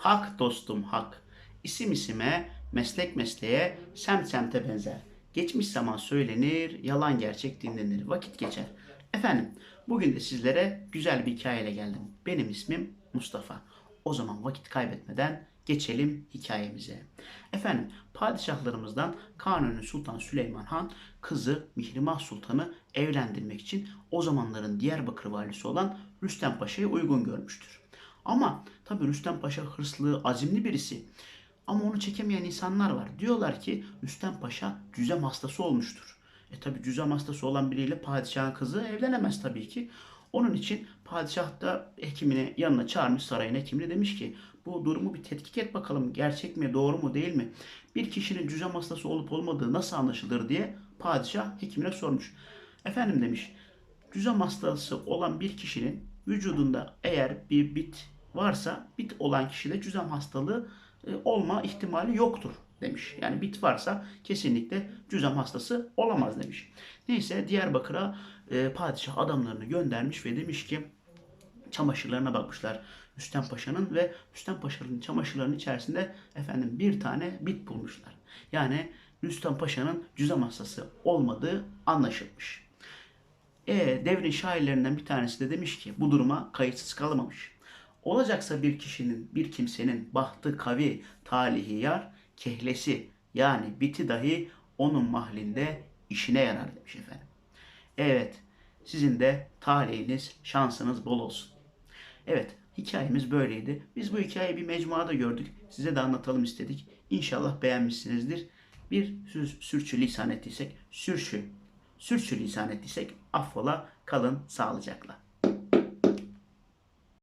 Hak dostum hak. İsim isime, meslek mesleğe, semt semte benzer. Geçmiş zaman söylenir, yalan gerçek dinlenir. Vakit geçer. Efendim, bugün de sizlere güzel bir hikayeyle geldim. Benim ismim Mustafa. O zaman vakit kaybetmeden geçelim hikayemize. Efendim, padişahlarımızdan Kanuni Sultan Süleyman Han kızı Mihrimah Sultan'ı evlendirmek için o zamanların Diyarbakır valisi olan Rüstem Paşa'yı uygun görmüştür. Ama tabii Rüstem Paşa hırslı, azimli birisi. Ama onu çekemeyen insanlar var. Diyorlar ki Rüstem Paşa cüzem hastası olmuştur. E tabi cüzem hastası olan biriyle padişahın kızı evlenemez tabii ki. Onun için padişah da hekimini yanına çağırmış sarayın hekimini demiş ki bu durumu bir tetkik et bakalım gerçek mi doğru mu değil mi? Bir kişinin cüzem hastası olup olmadığı nasıl anlaşılır diye padişah hekimine sormuş. Efendim demiş cüzem hastası olan bir kişinin vücudunda eğer bir bit varsa bit olan kişide cüzem hastalığı e, olma ihtimali yoktur demiş. Yani bit varsa kesinlikle cüzem hastası olamaz demiş. Neyse Diyarbakır'a e, padişah adamlarını göndermiş ve demiş ki çamaşırlarına bakmışlar Rüstem Paşa'nın ve Rüstem Paşa'nın çamaşırlarının içerisinde efendim bir tane bit bulmuşlar. Yani Rüstem Paşa'nın cüzem hastası olmadığı anlaşılmış. E, devrin şairlerinden bir tanesi de demiş ki bu duruma kayıtsız kalmamış. Olacaksa bir kişinin, bir kimsenin bahtı kavi, talihi yar, kehlesi yani biti dahi onun mahlinde işine yarar demiş efendim. Evet, sizin de talihiniz, şansınız bol olsun. Evet, hikayemiz böyleydi. Biz bu hikayeyi bir mecmuada gördük. Size de anlatalım istedik. İnşallah beğenmişsinizdir. Bir sür, sürçü lisan ettiysek, sürçü, sürçü lisan ettiysek affola kalın sağlıcakla.